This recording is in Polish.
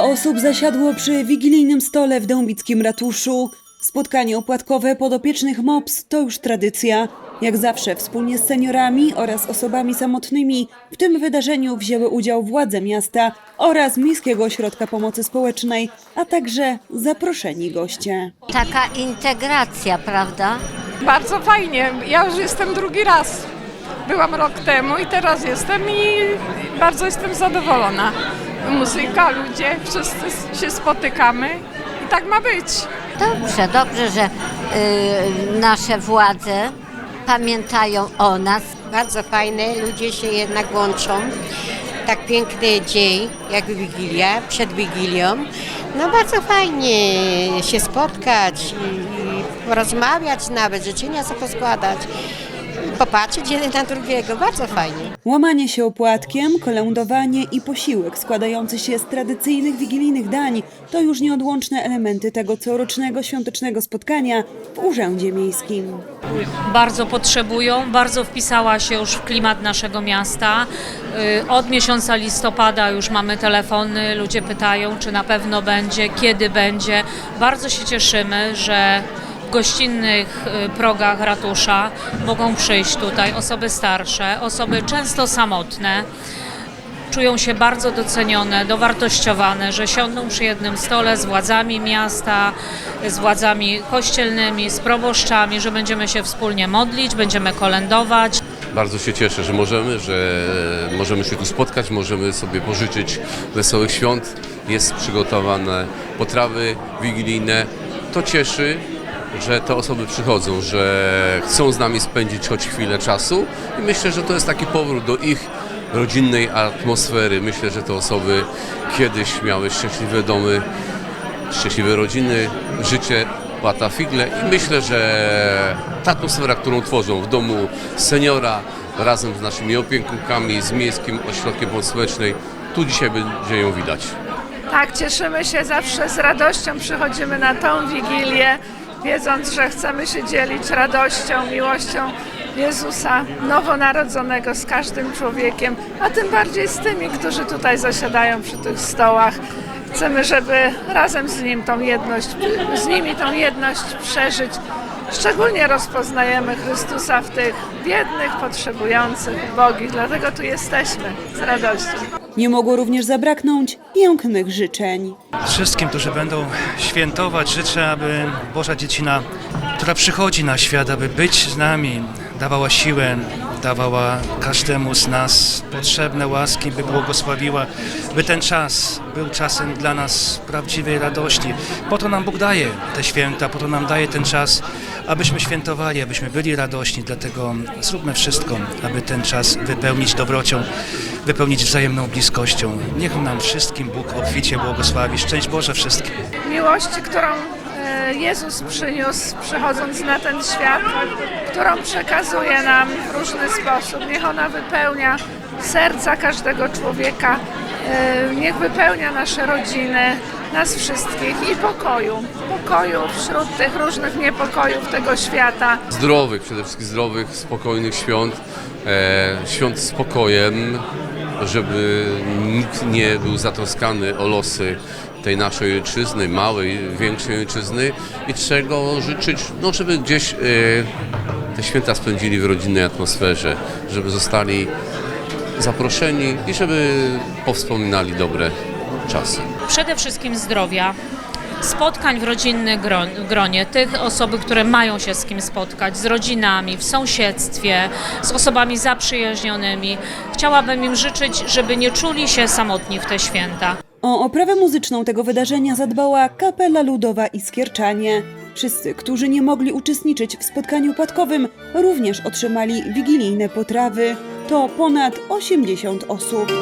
osób zasiadło przy wigilijnym stole w Dębickim Ratuszu. Spotkanie opłatkowe podopiecznych MOPS to już tradycja. Jak zawsze wspólnie z seniorami oraz osobami samotnymi w tym wydarzeniu wzięły udział władze miasta oraz Miejskiego Ośrodka Pomocy Społecznej, a także zaproszeni goście. Taka integracja, prawda? Bardzo fajnie. Ja już jestem drugi raz. Byłam rok temu i teraz jestem i bardzo jestem zadowolona. Muzyka, ludzie, wszyscy się spotykamy i tak ma być. Dobrze, dobrze, że y, nasze władze pamiętają o nas. Bardzo fajne, ludzie się jednak łączą. Tak piękny dzień, jak Wigilia, przed Wigilią. No bardzo fajnie się spotkać i, i porozmawiać nawet, życzenia sobie poskładać. Popatrzeć jeden na drugiego, bardzo fajnie. Łamanie się opłatkiem, kolędowanie i posiłek składający się z tradycyjnych wigilijnych dań to już nieodłączne elementy tego corocznego świątecznego spotkania w Urzędzie Miejskim. bardzo potrzebują, bardzo wpisała się już w klimat naszego miasta. Y, Od miesiąca listopada już mamy telefony, ludzie pytają, czy na pewno będzie, kiedy będzie. Bardzo się cieszymy, że gościnnych y, progach ratusza mogą przyjść tutaj osoby starsze, osoby często samotne. Czują się bardzo docenione, dowartościowane, że siądą przy jednym stole z władzami miasta, z władzami kościelnymi, z proboszczami, że będziemy się wspólnie modlić, będziemy kolędować. Bardzo się cieszę, że możemy, że możemy się tu spotkać, możemy sobie pożyczyć wesołych świąt. Jest przygotowane potrawy wigilijne. To cieszy, że te osoby przychodzą, że chcą z nami spędzić choć chwilę czasu i myślę, że to jest taki powrót do ich rodzinnej atmosfery. Myślę, że te osoby kiedyś miały szczęśliwe domy, szczęśliwe rodziny, życie łata figle i myślę, że ta atmosfera, którą tworzą w domu seniora razem z naszymi opiekunkami, z Miejskim Ośrodkiem Pomocy Społecznej, tu dzisiaj będzie ją widać. Tak, cieszymy się zawsze z radością, przychodzimy na tą Wigilię, wiedząc, że chcemy się dzielić radością, miłością Jezusa Nowonarodzonego z każdym człowiekiem, a tym bardziej z tymi, którzy tutaj zasiadają przy tych stołach. Chcemy, żeby razem z Nim tą jedność, z nimi tą jedność przeżyć. Szczególnie rozpoznajemy Chrystusa w tych biednych, potrzebujących, ubogich, dlatego tu jesteśmy z radością. Nie mogło również zabraknąć pięknych życzeń. Wszystkim, którzy będą świętować, życzę, aby Boża Dziecina, która przychodzi na świat, aby być z nami, dawała siłę, dawała każdemu z nas potrzebne łaski, by błogosławiła, by ten czas był czasem dla nas prawdziwej radości. Po to nam Bóg daje te święta, po to nam daje ten czas, abyśmy świętowali, abyśmy byli radośni, dlatego zróbmy wszystko, aby ten czas wypełnić dobrocią, wypełnić wzajemną bliskością. Niech nam wszystkim Bóg obficie błogosławi. Szczęść Boże wszystkim. miłości, którą e, Jezus przyniósł, przychodząc na ten świat, którą przekazuje nam w różny sposób. Niech ona wypełnia serca każdego człowieka, niech wypełnia nasze rodziny, nas wszystkich i pokoju. Pokoju wśród tych różnych niepokojów tego świata. Zdrowych, przede wszystkim zdrowych, spokojnych świąt, e, świąt spokojem, żeby nikt nie był zatroskany o losy tej naszej ojczyzny, małej, większej ojczyzny i czego życzyć, no żeby gdzieś e, te święta spędzili w rodzinnej atmosferze, żeby zostali zaproszeni i żeby powspominali dobre czasy. Przede wszystkim zdrowia, spotkań w rodzinnym gron, gronie, tych osoby, które mają się z kim spotkać, z rodzinami, w sąsiedztwie, z osobami zaprzyjaźnionymi. Chciałabym im życzyć, żeby nie czuli się samotni w te święta. O oprawę muzyczną tego wydarzenia zadbała Kapela Ludowa Iskierczanie. Wszyscy, którzy nie mogli uczestniczyć w spotkaniu płatkowym, również otrzymali wigilijne potrawy. To ponad 80 osób.